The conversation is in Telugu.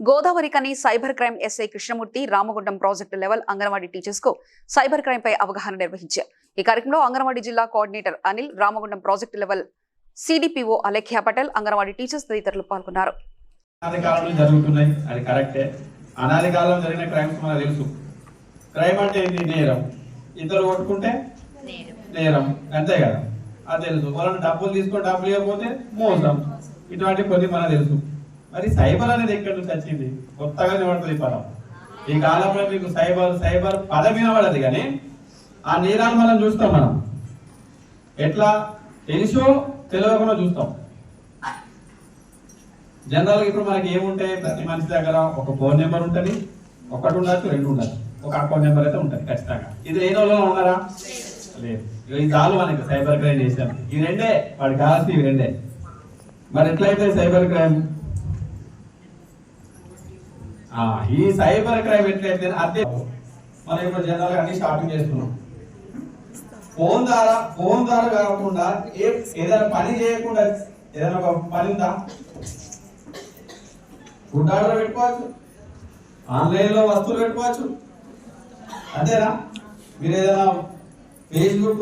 Godavarikhani cyber crime SI Krishnamurthy Ramagundam project level anganwadi టీచర్స్కు cyber crime పై అవగాహన నిర్వహించారు. ఈ కార్యక్రమంలో అంగన్వాడీ జిల్లా coordinator Anil Ramagundam project level CDPO Alekhya Patel Anganwadi teachers తదితరులు పాల్గొన్నారు. జరుగుతున్నాయి. అది కరెక్టే అనాది కాలంలో జరిగిన క్రైమ్స్ మనకు తెలుసు. క్రైమ్ అంటే ఏంటి నేరం. ఇద్దరు కొట్టుకుంటే నేరం. అంతే కదా? అది తెలుసు. వాళ్ళని డబ్బులు తీసుకొని డబ్బులు ఇవ్వకపోతే మోసం. ఇటువంటి కొన్ని మనకు తెలుసు. మరి సైబర్ అనేది ఎక్కడి నుంచి వచ్చింది? కొత్తగా నిలబడుతుంది ఈ పదం. ఈ కాలంలో మీకు సైబర్ సైబర్ పదం వినబడదు కానీ ఆ నేరాలు మనం చూస్తాం మనం. ఎట్లా? తెలుసో తెలియకుండా చూస్తాం. జనరల్గా ఇప్పుడు మనకి ఏముంటాయి ప్రతి మనిషి దగ్గర ఒక ఫోన్ నెంబర్ ఉంటుంది ఒకటి ఉండొచ్చు రెండు ఉండొచ్చు. ఒక అకౌంట్ నెంబర్ అయితే ఉంటుంది ఖచ్చితంగా. ఇది లేని వాళ్ళు ఉన్నారా? లేదు. ఇక ఇది చాలు మనకి సైబర్ క్రైమ్ చేసాం ఈ రెండే వాడికి కావాల్సి ఇవి రెండే. మరి ఎట్లయితే సైబర్ క్రైమ్ ఈ సైబర్ క్రైమ్ ఎట్లయితే అదే మనం ఇప్పుడు జనరల్ అన్ని స్టార్టింగ్ చేస్తున్నాం. ఫోన్ ద్వారా ఫోన్ ద్వారా కాకుండా ఏ ఏదైనా పని చేయకుండా ఏదైనా ఒక పని ఉందా? ఫుడ్ ఆర్డర్ పెట్టుకోవచ్చు. ఆన్లైన్లో వస్తువులు పెట్టుకోవచ్చు. అంతేనా? మీరు ఏదైనా ఫేస్బుక్